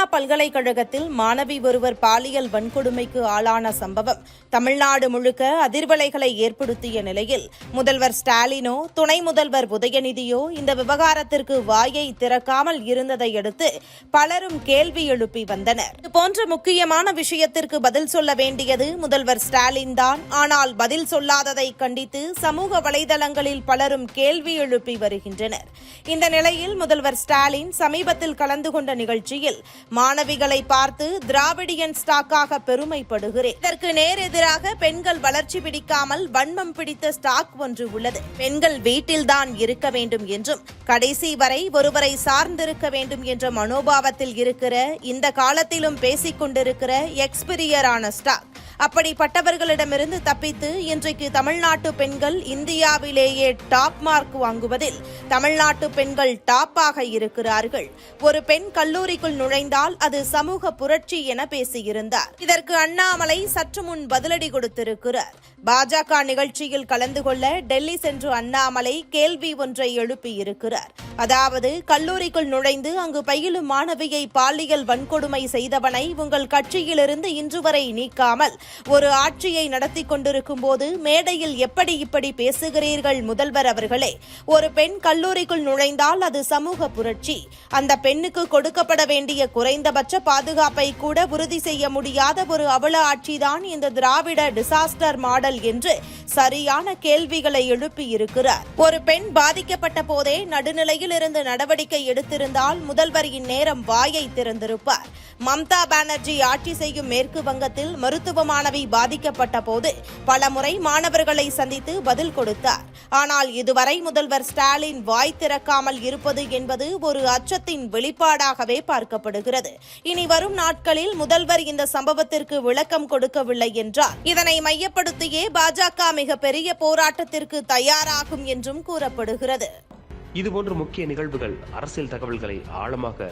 அண்ணா பல்கலைக்கழகத்தில் மாணவி ஒருவர் பாலியல் வன்கொடுமைக்கு ஆளான சம்பவம் தமிழ்நாடு முழுக்க அதிர்வலைகளை ஏற்படுத்திய நிலையில் முதல்வர் ஸ்டாலினோ துணை முதல்வர் உதயநிதியோ இந்த விவகாரத்திற்கு வாயை திறக்காமல் இருந்ததை அடுத்து பலரும் கேள்வி எழுப்பி வந்தனர். இதுபோன்ற முக்கியமான விஷயத்திற்கு பதில் சொல்ல வேண்டியது முதல்வர் ஸ்டாலின் தான். ஆனால் பதில் சொல்லாததை கண்டித்து சமூக வலைதளங்களில் பலரும் கேள்வி எழுப்பி வருகின்றனர். இந்த நிலையில் முதல்வர் ஸ்டாலின் சமீபத்தில் கலந்து கொண்ட நிகழ்ச்சியில் மாணவிகளை பார்த்து திராவிடியன் ஸ்டாக்காக பெருமைப்படுகிறேன். இதற்கு நேரெதிராக பெண்கள் வளர்ச்சி பிடிக்காமல் வன்மம் பிடித்த ஸ்டாக் ஒன்று உள்ளது. பெண்கள் வீட்டில்தான் இருக்க வேண்டும் என்றும் கடைசி வரை ஒருவரை சார்ந்திருக்க வேண்டும் என்ற மனோபாவத்தில் இருக்கிற இந்த காலத்திலும் பேசிக்கொண்டிருக்கிற எக்ஸ்பீரியரான எக்ஸ்பிரியரான ஸ்டாக். அப்படிப்பட்டவர்களிடமிருந்து தப்பித்து இன்றைக்கு தமிழ்நாட்டு பெண்கள் இந்தியாவிலேயே டாப் மார்க் வாங்குவதில் தமிழ்நாட்டு பெண்கள் டாப்பாக இருக்கிறார்கள். ஒரு பெண் கல்லூரிக்குள் நுழைந்தால் அது சமூக புரட்சி என பேசியிருந்தார். இதற்கு அண்ணாமலை சற்று முன் பதிலடி கொடுத்திருக்கிறார். பாஜக நிகழ்ச்சியில் கலந்து கொள்ள டெல்லி சென்று அண்ணாமலை கேள்வி ஒன்றை எழுப்பியிருக்கிறார் அதாவது கல்லூரிக்குள் நுழைந்து அங்கு பயிலும் மாணவியை பாலியல் வன்கொடுமை செய்தவனை உங்கள் கட்சியிலிருந்து இன்று வரை நீக்காமல் ஒரு ஆட்சியை நடத்தி கொண்டிருக்கும் போது மேடையில் எப்படி இப்படி பேசுகிறீர்கள் முதல்வர் அவர்களே? ஒரு பெண் கல்லூரிக்குள் நுழைந்தால் அது சமூக புரட்சி. அந்த பெண்ணுக்கு கொடுக்கப்பட வேண்டிய குறைந்தபட்ச பாதுகாப்பை கூட உறுதி செய்ய முடியாத ஒரு அவல ஆட்சிதான் இந்த திராவிட டிசாஸ்டர் மாடல் என்று சரியான கேள்விகளை எழுப்பி இருக்கிறார். ஒரு பெண் பாதிக்கப்பட்ட போதே நடுநிலையில் இருந்து நடவடிக்கை எடுத்திருந்தால் முதல்வர் இந்நேரம் வாயை திறந்திருப்பார். மம்தா பானர்ஜி ஆட்சி செய்யும் மேற்கு வங்கத்தில் மருத்துவ மாணவி பாதிக்கப்பட்ட போது பல முறை மாணவர்களை சந்தித்து பதில் கொடுத்தார். ஆனால் இதுவரை முதல்வர் ஸ்டாலின் வாய் திறக்காமல் இருப்பது என்பது ஒரு அச்சத்தின் வெளிப்பாடாகவே பார்க்கப்படுகிறது. இனி வரும் நாட்களில் முதல்வர் இந்த சம்பவத்திற்கு விளக்கம் கொடுக்கவில்லை என்றால் இதனை மையப்படுத்தியே பாஜக மிகப்பெரிய போராட்டத்திற்கு தயாராகும் என்றும் கூறப்படுகிறது. இதுபோன்ற முக்கிய நிகழ்வுகள் அரசியல் தகவல்களை ஆழமாக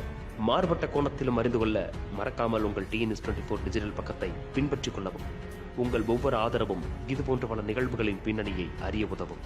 மாறுபட்ட கோணத்திலும் அறிந்து கொள்ள மறக்காமல் உங்கள் டிஎன்எஸ் டுவெண்ட்டி ஃபோர் டிஜிட்டல் பக்கத்தை பின்பற்றிக் கொள்ளவும் உங்கள் ஒவ்வொரு ஆதரவும் இதுபோன்ற பல நிகழ்வுகளின் பின்னணியை அறிய உதவும்.